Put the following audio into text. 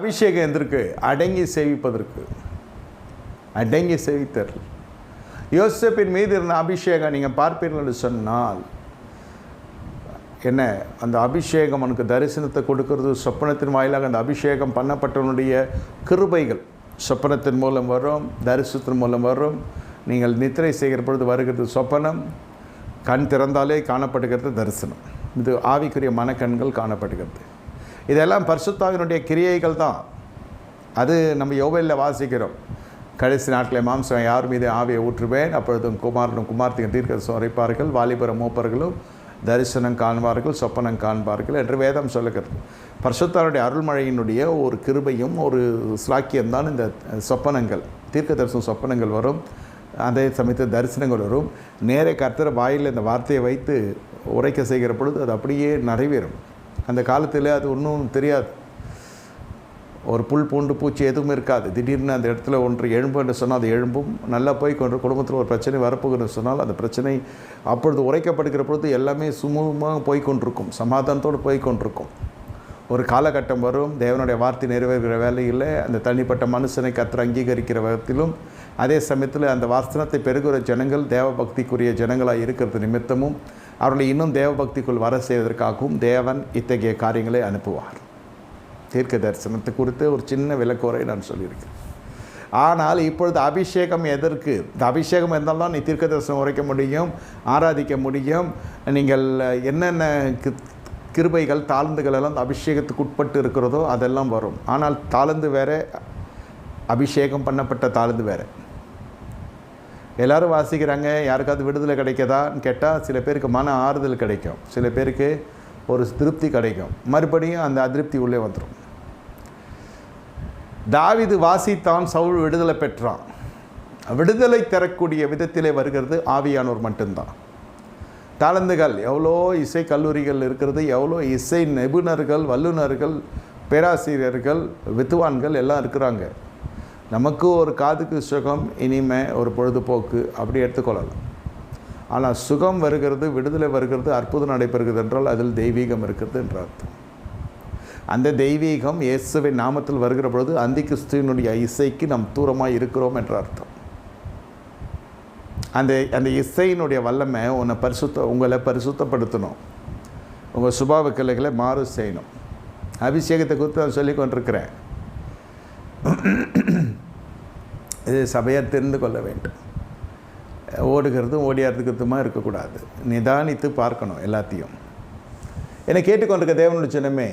அபிஷேகம் எந்திருக்கு அடங்கி சேவிப்பதற்கு. அடங்கி சேவித்தர் யோசப்பின் மீது இருந்த அபிஷேகம் நீங்கள் பார்ப்பீர்கள் என்று சொன்னால் என்ன அந்த அபிஷேகம் அவனுக்கு தரிசனத்தை கொடுக்கறது சொப்பனத்தின் வாயிலாக அந்த அபிஷேகம் பண்ணப்பட்டவனுடைய கிருபைகள் சொப்பனத்தின் மூலம் வரும் தரிசனத்தின் மூலம் வரும். நீங்கள் நித்திரை செய்கிற பொழுது வருகிறது சொப்பனம் கண் திறந்தாலே காணப்படுகிறது தரிசனம். இது ஆவிக்குரிய மனக்கண்கள் காணப்படுகிறது. இதெல்லாம் பரிசுத்தாவினுடைய கிரியைகள் தான். அது நம்ம யோவையில் வாசிக்கிறோம். கடைசி நாட்களில் மாம்சம் யார் மீது ஆவியை ஊற்றுவேன்? அப்பொழுதும் குமாரனும் குமார்த்தியும் தீர்க்க உரைப்பார்கள் வாலிபர மூப்பர்களும் தரிசனம் காண்பார்கள் சொப்பனம் காண்பார்கள் என்று வேதம் சொல்லுகிறது. பரிசுத்தாருடைய அருள்மழையினுடைய ஒரு கிருபையும் ஒரு ஸ்லாக்கியம்தான் இந்த சொப்பனங்கள். தீர்க்க தரிசனம் சொப்பனங்கள் வரும். அதே சமயத்தில் தரிசனங்கள் வரும். நேரே கர்த்தர் வாயில் இந்த வார்த்தையை வைத்து உரைக்க செய்கிற பொழுது அது அப்படியே நிறைவேறும். அந்த காலத்தில் அது ஒன்றும் தெரியாது. ஒரு புல் பூண்டு பூச்சி எதுவும் இருக்காது. திடீர்னு அந்த இடத்துல ஒன்று எழும்பு என்று சொன்னால் அது எழும்பும். நல்லா போய் கொண்டு குடும்பத்தில் ஒரு பிரச்சனை வரப்போகுதுன்னு சொன்னால் அந்த பிரச்சனை அப்பொழுது உரைக்கப்படுகிற பொழுது எல்லாமே சுமூகமாக போய் கொண்டிருக்கும். சமாதானத்தோடு போய் கொண்டிருக்கும். ஒரு காலகட்டம் வரும். தேவனுடைய வார்த்தை நிறைவேறுகிற வேலையில் அந்த தனிப்பட்ட மனுஷனை கத்திர அங்கீகரிக்கிற விதத்திலும் அதே சமயத்தில் அந்த வாசனத்தை பெருகிற ஜனங்கள் தேவ பக்திக்குரிய ஜனங்களாக இருக்கிறது நிமித்தமும் அவர்களை இன்னும் தேவபக்திக்குள் வர செய்வதற்காகவும் தேவன் இத்தகைய காரியங்களை அனுப்புவார். தீர்க்க தரிசனத்தை குறித்து ஒரு சின்ன விளக்குறை நான் சொல்லியிருக்கேன். ஆனால் இப்பொழுது அபிஷேகம் எதற்கு? இந்த அபிஷேகம் இருந்தால் தான் நீ தீர்க்க தரிசனம் உரைக்க முடியும் ஆராதிக்க முடியும். நீங்கள் என்னென்ன கி- கிருபைகள் தாழ்ந்துகள் எல்லாம் அபிஷேகத்துக்கு உட்பட்டு இருக்கிறதோ அதெல்லாம் வரும். ஆனால் தாழ்ந்து வேற அபிஷேகம் பண்ணப்பட்ட தாழ்ந்து வேறு. எல்லாரும் வாசிக்கிறாங்க யாருக்காவது விடுதலை கிடைக்கதான்னு கேட்டால் சில பேருக்கு மன ஆறுதல் கிடைக்கும். சில பேருக்கு ஒரு திருப்தி கிடைக்கும். மறுபடியும் அந்த அதிருப்தி உள்ளே வந்துடும் தாவிது வாசித்தான் சவுல் விடுதலை பெற்றான். விடுதலை தரக்கூடிய விதத்திலே வருகிறது ஆவியானோர் மட்டும்தான். தாளந்துகள் எவ்வளோ இசை கல்லூரிகள் இருக்கிறது எவ்வளோ இசை நிபுணர்கள் வல்லுநர்கள் பேராசிரியர்கள் வித்துவான்கள் எல்லாம் இருக்கிறாங்க. நமக்கு ஒரு காதுக்கு சுகம் இனிமை ஒரு பொழுதுபோக்கு அப்படி எடுத்துக்கொள்ளலாம். ஆனால் சுகம் வருகிறது விடுதலை வருகிறது அற்புதம் நடைபெறுகிறது என்றால் அதில் தெய்வீகம் இருக்கிறது என்ற அர்த்தம். அந்த தெய்வீகம் இயேசுவின் நாமத்தில் வருகிற பொழுது அந்தி கிறிஸ்துவனுடைய இசைக்கு நாம் தூரமாக இருக்கிறோம் என்ற அர்த்தம். அந்த அந்த இசையினுடைய வல்லமை உன்னை பரிசுத்த உங்களை பரிசுத்தப்படுத்தணும். உங்கள் சுபாவ கிளைகளை மாறு செய்யணும். அபிஷேகத்தை குறித்து நான் சொல்லி கொண்டிருக்கிறேன் இது சபையார் தெரிந்து கொள்ள வேண்டும். ஓடுகிறதும் ஓடியாடுறதுக்குமா இருக்கக்கூடாது. நிதானித்து பார்க்கணும் எல்லாத்தையும். என்னை கேட்டுக்கொண்டிருக்க தேவனுடைய சின்னமே